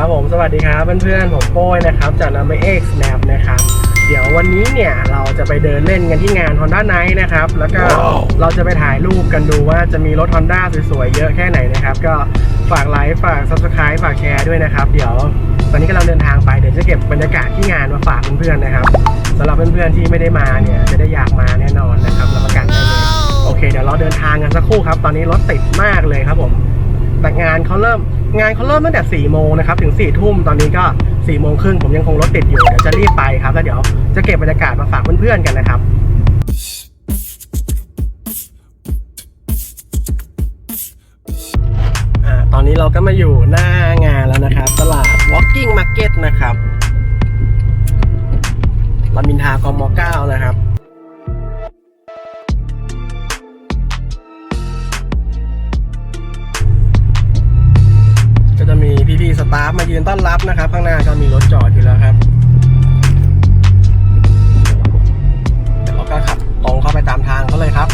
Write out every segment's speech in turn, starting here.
ครับผมสวัสดีครับเพื่อนๆผมโป้ยนะครับจากนาไม่เอ็กซ์แนปนะครับเดี๋ยววันนี้เนี่ยเราจะไปเดินเล่นกันที่งาน Honda Night นะครับ แล้วก็เราจะไปถ่ายรูปกันดูว่าจะมีรถ Honda สวยๆเยอะแค่ไหนนะครับ ก็ฝากไลค์ฝาก Subscribe ฝากแชร์ด้วยนะครับ เดี๋ยวตอนนี้กำลังเดินทางไปเดี๋ยวจะเก็บบรรยากาศที่งานมาฝากเพื่อนๆนะครับสำหรับเพื่อนๆที่ไม่ได้มาเนี่ยจะได้อยากมาแน่นอนนะครับรับประกันได้เลยโอเคเดี๋ยวเราเดินทางกันสักครู่ครับ ตอนนี้รถติดมากเลยครับผม แต่งานเขาเริ่มงานเขาเริ่มตั้งแต่4ี่โมงนะครับถึง4ี่ทุ่มตอนนี้ก็4ี่โมงครึ่งผมยังคงรถติดอยู่เดี๋ยวจะรีบไปครับแล้วเดี๋ยวจะเก็บบรรยากาศมาฝากเพื่อนๆกันนะครับอ่าตอนนี้เราก็มาอยู่หน้างานแล้วนะครับ ตลาด Walking Market นะครับลามินทากม 9 นะครับ ยืนต้อนรับนะครับ ข้างหน้าก็มีรถจอดอยู่แล้วครับเดี๋ยวเราก็ขับตรงเข้าไปตามทางเขาเลยครับ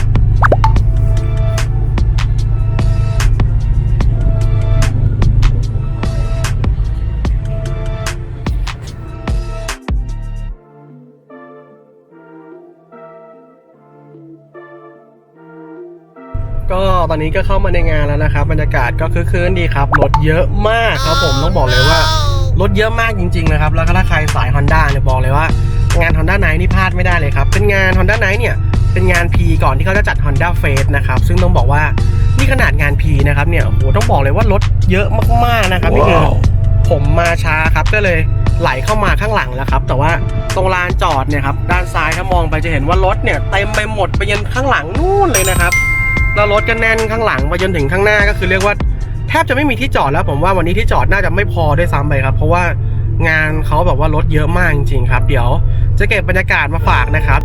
ก็ตอนนี้ก็เข้ามาในงานแล้วนะครับบรรยากาศก็คึกคืนดีครับรถเยอะมากครับผมต้องบอกเลยว่ารถเยอะมากจริงๆนะครับแล้วก็ถ้าใครสาย Honda เนี่ยบอกเลยว่างาน Honda Night นี่พลาดไม่ได้เลยครับ เป็นงาน Honda Night เนี่ยเป็นงาน P ก่อนที่เขาจะจัด Honda f a c e นะครับซึ่งต้องบอกว่านี่ขนาดงาน P นะครับเนี่ยโอ้โหต้องบอกเลยว่ารถเยอะมากๆนะครับนี่คือผมมาช้าครับก็เลยไหลเข้ามาข้างหลังแล้วครับ แต่ว่าตรงลานจอดเนี่ยครับด้านซ้ายถ้ามองไปจะเห็นว่ารถเนี่ยเต็มไปหมดไปยันข้างหลังนู่นเลยนะครับ แล้วรถก็แน่นข้างหลังไปจนถึงข้างหน้าก็คือเรียกว่าแทบจะไม่มีที่จอดแล้วผมว่าวันนี้ที่จอดน่าจะไม่พอด้วยซ้ำไปครับ เพราะว่างานเขาแบบว่ารถเยอะมากจริงๆครับ เดี๋ยวจะเก็บบรรยากาศมาฝากนะครับ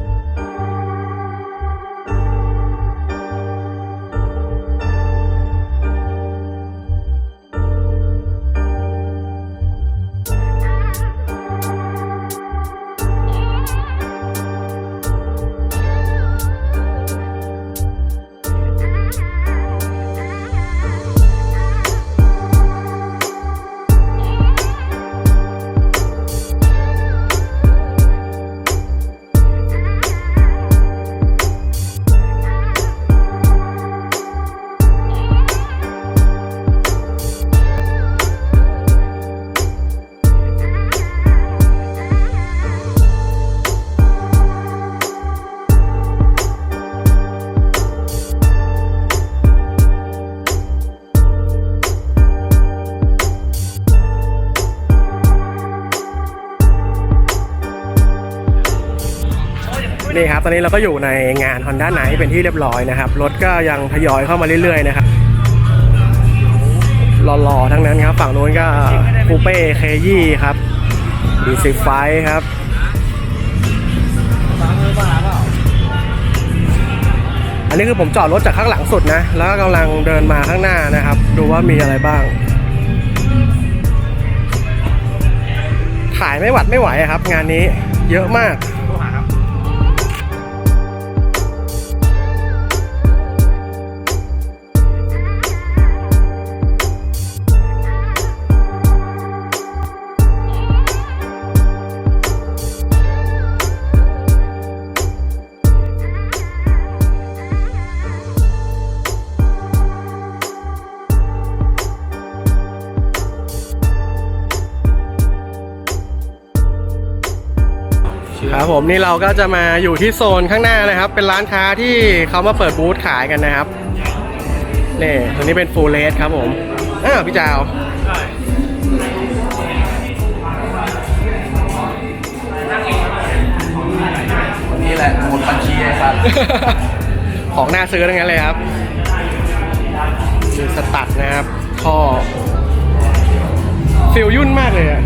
นี่ครับ ตอนนี้เราก็อยู่ในงาน Honda Night เป็นที่เรียบร้อยนะครับ รถก็ยังทยอยเข้ามาเรื่อยๆนะครับหล่อๆทั้งนั้นครับ ฝั่งนู้นก็คูเป้เคยี่ครับดีซิไฟครับอันนี้คือผมจอดรถจากข้างหลังสุดนะ แล้วก็กำลังเดินมาข้างหน้านะครับ ดูว่ามีอะไรบ้าง ถ่ายไม่หวัดไม่ไหวครับ งานนี้เยอะมาก ครับผมนี่เราก็จะมาอยู่ที่โซนข้างหน้านะครับ เป็นร้านค้าที่เขามาเปิดบูธขายกันนะครับนี่ตัวนี้เป็นฟูลเลสครับผมอ้าวพี่จาวนี่แหละหมดบัญชีไอ้สัตว์ของน่าซื้อทั้งนั้นเลยครับมีสตัดนะครับท่อฟิลยุ่นมากเลยอะ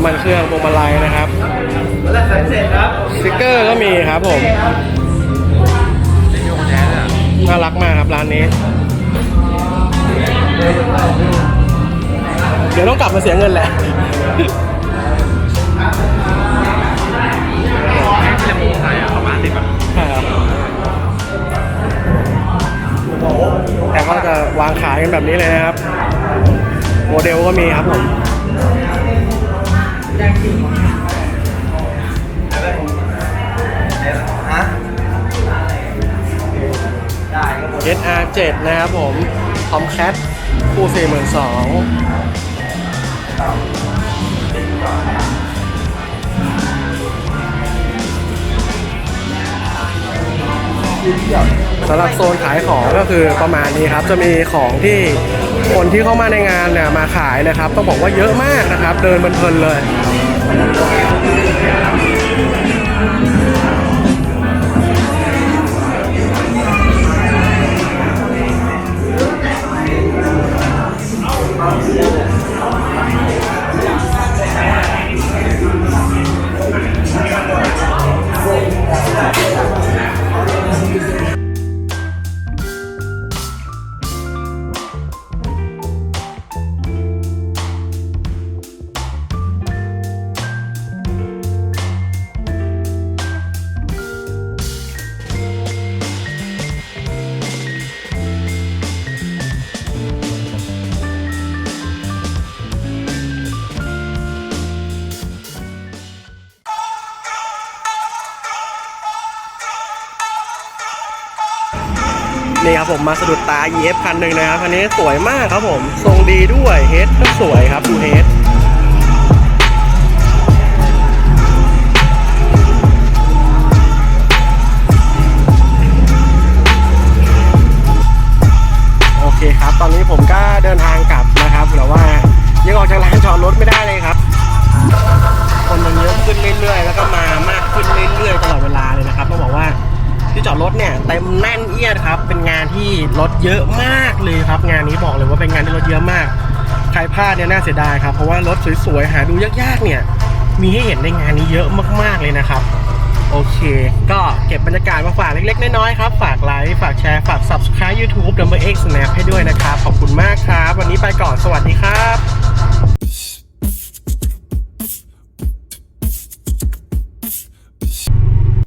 น้ำมันเครื่องพวงมาลัยนะครับแล้วเสร็จครับสติกเกอร์ก็มีครับผมน่ารักมากครับร้านนี้ เดี๋ยวต้องกลับมาเสียเงินแหละประมาณสิบครับแต่ก็จะวางขายกันแบบนี้เลย ฮะ SR7 นะครับผม Tomcat คู่สี่หมื่นสองสำหรับโซนขายของก็คือประมาณนี้ครับ จะมีของที่คนที่เข้ามาในงานเนี่ยมาขายนะครับ ต้องบอกว่าเยอะมากนะครับ เดินเพลินเลย Yeah. ผมมาสะดุดตา EF คันหนึ่งนะครับคันนี้สวยมากครับผม ทรงดีด้วยเฮดก็สวยครับดูเฮด เต็มแน่นเอียดครับ เป็นงานที่รถเยอะมากเลยครับ งานนี้บอกเลยว่าเป็นงานที่รถเยอะมาก ใครพลาดเนี่ยน่าเสียดายครับ เพราะว่ารถสวยๆ หาดูยากๆ เนี่ย มีให้เห็นในงานนี้เยอะมากๆเลยนะครับ โอเค ก็เก็บบรรยากาศมาฝากเล็กๆ น้อยๆ ครับ ฝากไลค์ ฝากแชร์ ฝาก subscribe YouTube Number X Snap ให้ด้วยนะครับ ขอบคุณมากครับ วันนี้ไปก่อน สวัสดีครับ